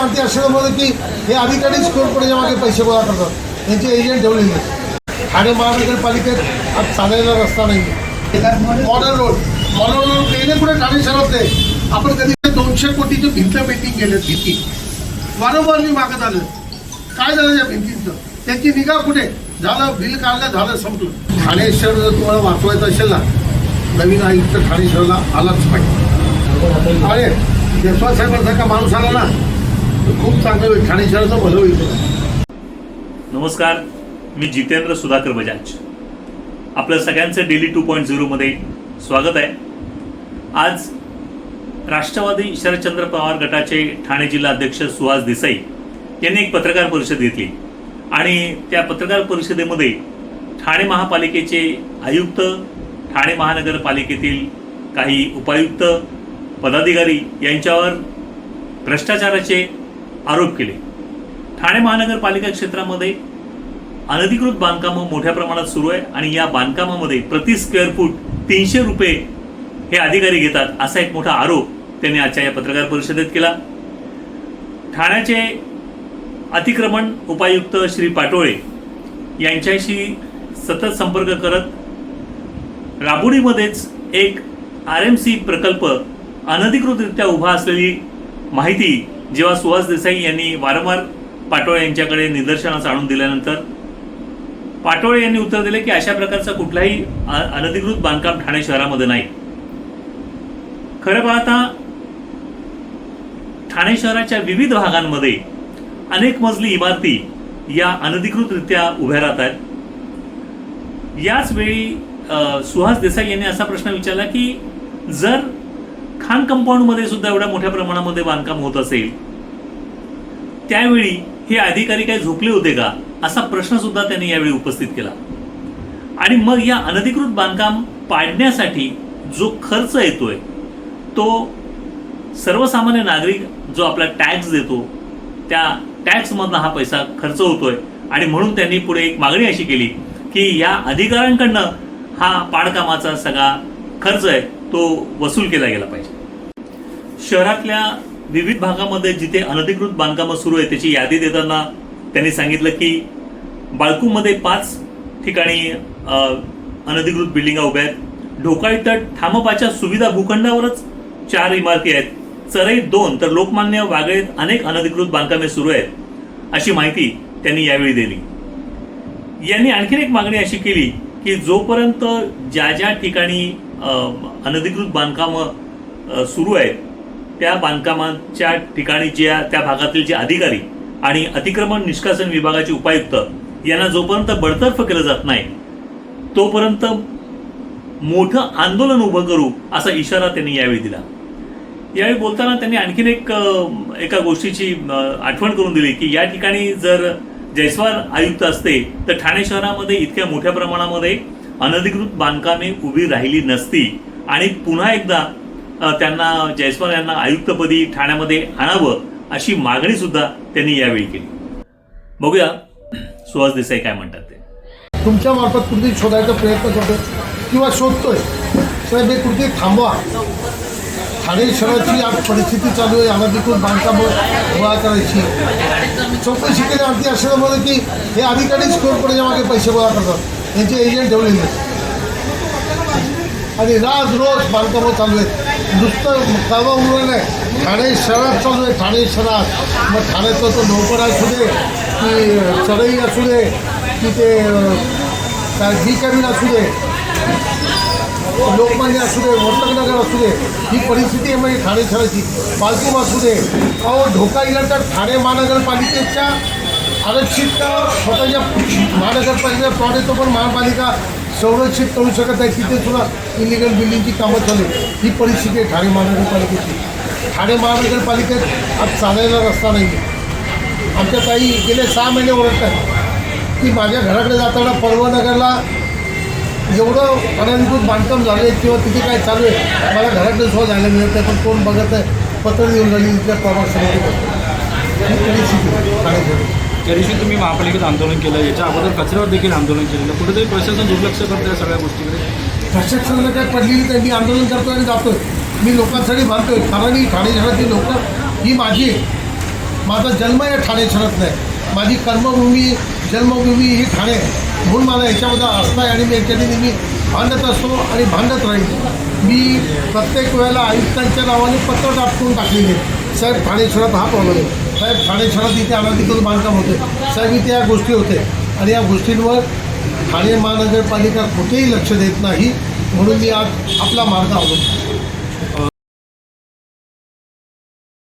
क्रांती असल्यामुळे की हे अधिकारीच कोणपणाच्या मागे पैसे गोळा करतात? त्यांचे एजंट ठेवलेले आहेत. ठाणे महानगरपालिकेत आज चालायला रस्ता नाही मॉडर्न रोड मॉडर्न रोड गेले कुठे ठाणे शहरात नाही आपण कधी दोनशे कोटीची भिंत मीटिंग केले भीती. वारंवार मी मागत आलं काय झालं या भिंतीचं? त्यांची निगा कुठे? झालं बिल काढलं झालं संपलं. ठाणे शहर जर तुम्हाला वाचवायचं असेल ना नवीन आयुक्त ठाणे शहराला आलाच पाहिजे. अरे जयस्वाल साहेबांसारखा माणूस आला ना खूप चांगलं होईल. ठाणे शहराचं भलं होईल. नमस्कार. मी जितेंद्र सुधाकर बजाज. आपलं सगळ्यांचं डेली टू पॉईंट झिरोमध्ये स्वागत आहे. आज राष्ट्रवादी शरदचंद्र पवार गटाचे ठाणे जिल्हा अध्यक्ष सुहास देसाई यांनी एक पत्रकार परिषद घेतली. आणि त्या पत्रकार परिषदेमध्ये ठाणे महापालिकेचे आयुक्त ठाणे महानगरपालिकेतील काही उपायुक्त पदाधिकारी यांच्यावर भ्रष्टाचाराचे आरोप केले. ठाणे महानगरपालिका क्षेत्रामध्ये अनधिकृत बांधकामं मोठ्या प्रमाणात सुरू आहे आणि या बांधकामामध्ये प्रति स्क्वेअर फूट तीनशे रुपये हे अधिकारी घेतात असा एक मोठा आरोप त्यांनी आजच्या या पत्रकार परिषदेत केला. ठाण्याचे अतिक्रमण उपायुक्त श्री पाटोळे यांच्याशी सतत संपर्क करत राबुडीमध्येच एक आर एम सी प्रकल्प अनधिकृतरित्या उभा असलेली माहिती जेव्हा सुहास देसाई यांनी वारंवार पाटोळे यांच्याकडे निदर्शनास आणून दिल्यानंतर पाटोळे यांनी उत्तर दिले की अशा प्रकारचा कुठलाही अनधिकृत बांधकाम ठाणे शहरामध्ये नाही. खरं पाहता ठाणे शहराच्या विविध भागांमध्ये अनेक मजली इमारती या अनधिकृतरित्या उभ्या राहत आहेत. याच वेळी सुहास देसाई यांनी असा प्रश्न विचारला की जर खान कंपाऊंडमध्ये सुद्धा एवढ्या मोठ्या प्रमाणामध्ये बांधकाम होत असेल त्यावेळी हे अधिकारी काही झोपले होते का? असा प्रश्न सुद्धा त्यांनी यावेळी उपस्थित केला. आणि मग या अनधिकृत बांधकाम पाडण्यासाठी जो खर्च येतोय तो सर्वसामान्य नागरिक जो आपला टॅक्स देतो त्या टॅक्समधला हा पैसा खर्च होतोय. आणि म्हणून त्यांनी पुढे एक मागणी अशी केली की या अधिकाऱ्यांकडनं हा पाडकामाचा सगळा खर्च आहे तो वसूल केला गेला पाहिजे. शहरातल्या विविध भागामध्ये जिथे अनधिकृत बांधकामं सुरू आहे त्याची यादी देताना त्यांनी सांगितलं की बाळकूमध्ये पाच ठिकाणी अनधिकृत बिल्डिंगा उभ्या आहेत. ढोकाळी तट ठामपाच्या सुविधा भूखंडावरच चार इमारती आहेत. चरई दोन तर लोकमान्य वागळीत अनेक अनधिकृत बांधकामे सुरू आहेत अशी माहिती त्यांनी यावेळी दिली. यांनी आणखीन एक मागणी अशी केली की जोपर्यंत ज्या ज्या ठिकाणी अनधिकृत बांधकामं सुरू आहेत त्या बांधकामांच्या ठिकाणी ज्या त्या भागातील जे अधिकारी आणि अतिक्रमण निष्कासन विभागाचे उपायुक्त यांना जोपर्यंत बडतर्फ केलं जात नाही तोपर्यंत मोठं आंदोलन उभं करू असा इशारा त्यांनी यावेळी दिला. यावेळी बोलताना त्यांनी आणखीन एक एका गोष्टीची आठवण करून दिली की या ठिकाणी जर जयस्वाल आयुक्त असते तर ठाणे शहरामध्ये इतक्या मोठ्या प्रमाणामध्ये अनधिकृत बांधकामे उभी राहिली नसती आणि पुन्हा एकदा त्यांना जयस्वाल यांना आयुक्तपदी ठाण्यामध्ये आणावं अशी मागणी सुद्धा त्यांनी यावेळी केली. बघूया सुहास देसाई काय म्हणतात ते. तुमच्या मार्फत कृती शोधायचा प्रयत्न करतोय किंवा शोधतोय? साहेब हे कृती थांबवा. ठाणे शहराची आज परिस्थिती चालू आहे. अनधिकृत बांधकामं गोळा करायची. चौकशी केली आणखी असल्यामुळे की हे अधिकारीच कोणपणाच्या मागे पैसे गोळा करतात? त्यांचे एजंट ठेवलेले आणि राज रोज बांधकामं चालू आहेत. नुसतं कामा उरलं नाही. ठाणे शहरात चालू आहे. ठाणे शहरात. मग ठाण्याचं तर नौकर असू दे की चढई असू दे की ते जी काय कॅबिन असू दे लोकमान्य असू दे वर्तकनगर असू दे ही परिस्थिती आहे म्हणजे ठाणे शहराची. पालतूम असू दे. अहो धोका गेला तर ठाणे महानगरपालिकेच्या आरक्षित स्वतःच्या महानगरपालिकेच्या प्लॉट येतो पण महापालिका संरक्षित करू शकत नाही. तिथे सुद्धा इलिगल बिल्डिंगची कामं चालू ही परिस्थिती आहे ठाणे महानगरपालिकेची. ठाणे महानगरपालिकेत आज चालायला रस्ता नाही आमच्या ताई गेले सहा महिने ओळखतात की माझ्या घराकडे जाताना पर्वनगरला एवढं अनधिकृत बांधकाम झालं आहे किंवा तिथे काय चालू आहे मला घराकडे सुद्धा जायला मिळत नाही. पण कोण बघत आहे? पत्र देऊन राहिली तिथल्या प्रभाग ही परिस्थिती आहे त्या दिवशी तुम्ही महापालिकेत आंदोलन केलं याच्या अगोदर कचऱ्यावर देखील आंदोलन केलेलं. कुठेतरी प्रशासन दुर्लक्ष करतं या सगळ्या गोष्टीकडे. प्रशासनाला काय पडलेली नाही मी आंदोलन करतो आणि जातोय. मी लोकांसाठी बांधतोय कारण ही ठाणे शहरातली लोकं ही माझी आहे. माझा जन्म या ठाणे शहरात नाही. माझी कर्मभूमी जन्मभूमी ही ठाणे म्हणून मला याच्यामध्ये असतं आहे आणि मी याच्याने नेहमी भांडत असतो आणि भांडत राहील मी प्रत्येक वेळेला आयुक्तांच्या नावाने पत्र टाकून टाकलेले आहे. साहेब ठाणे शहरात हा प्रॉब्लेम आहे. साहेब ठाणे शहरात इथे अनधिकृत बांधकाम होते. साहेब इथे या गोष्टी होते. आणि या गोष्टींवर ठाणे महानगरपालिका कुठेही लक्ष देत नाही म्हणून मी आज आपला मार्ग अवलंबतो